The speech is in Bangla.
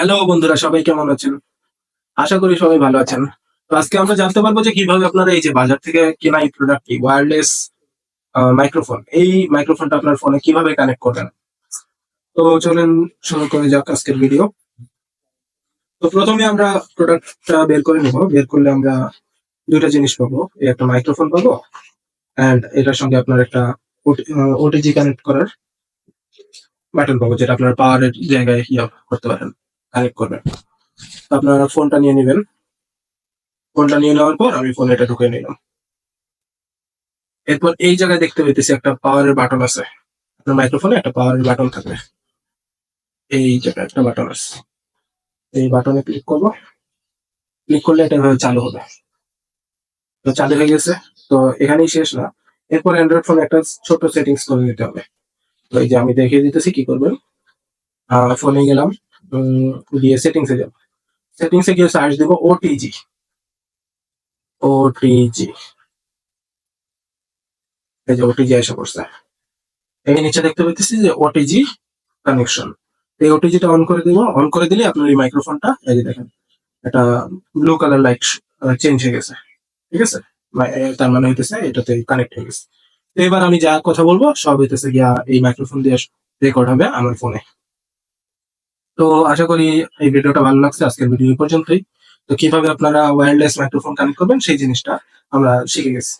হ্যালো বন্ধুরা, সবাই কেমন আছেন? আশা করি সবাই ভালো আছেন। তো আজকে আমরা জানতে পারব যে কীভাবে আপনারা এই যে বাজার থেকে কেনা এই প্রোডাক্টটি ওয়্যারলেস মাইক্রোফোন এই মাইক্রোফোনটা আপনার ফোনে কীভাবে কানেক্ট করবেন? তো চলেন শুরু করে যাক আজকের ভিডিও তো প্রথমে আমরা প্রোডাক্টটা বের করে নিব। বের করলে আমরা দুইটা জিনিস পাবো। এই একটা মাইক্রোফোন পাবো অ্যান্ড এটার সঙ্গে আপনার একটা ওটিজি কানেক্ট করার বাটন পাবো, যেটা আপনার পাওয়ারের জায়গায় ইয়া করতে পারেন। কানেক্ট করবেন। আপনারা ফোনটা নিয়ে নেবেন। ফোনটা নিয়ে নেওয়ার পর আমি ফোনে এটা ঢুকে নিলাম। এরপর এই জায়গায় দেখতে পেতেছি একটা পাওয়ারের বাটন আছে। আপনার মাইক্রোফোনে একটা পাওয়ারের বাটন থাকবে। এই জায়গায় একটা বাটন আছে। এই বাটনে ক্লিক করব। ক্লিক করলে এটা এভাবে চালু হবে। তো চালু হয়ে গেছে। তো এখানেই শেষ না। এরপর অ্যান্ড্রয়েড ফোনে একটা ছোট সেটিংস করে নিতে হবে। তো এই যে আমি দেখিয়ে দিতেছি কি করবেন? ফোনে গেলাম। গিয়ে সেটিংসে যাব। সেটিংসে গিয়ে সার্চ দেব ওটিজি ওটিজি এই যে ওটিজি এসে পড়ছে। এই নিচে দেখতে পাচ্ছি যে ওটিজি কানেকশন এই ওটিজিটা অন করে দিব। অন করে দিলে আপনার এই মাইক্রোফোনটা এই যে দেখেন, এটা ব্লু কালার লাইট চেঞ্জ হয়ে গেছে। ঠিক আছে? তার মানে হইতেছে এটাতে কানেক্ট হয়ে গেছে। এবার আমি যা কথা বলব, সব হইতেছে গিয়া এই মাইক্রোফোন দিয়ে রেকর্ড হবে আমার ফোনে তো আশা করি এই ভিডিওটা ভালো লাগছে, আজকের ভিডিও পর্যন্তই। তো কীভাবে আপনারা ওয়্যারলেস মাইক্রোফোন কানেক্ট করবেন সেই জিনিসটা আমরা শিখে গেছি।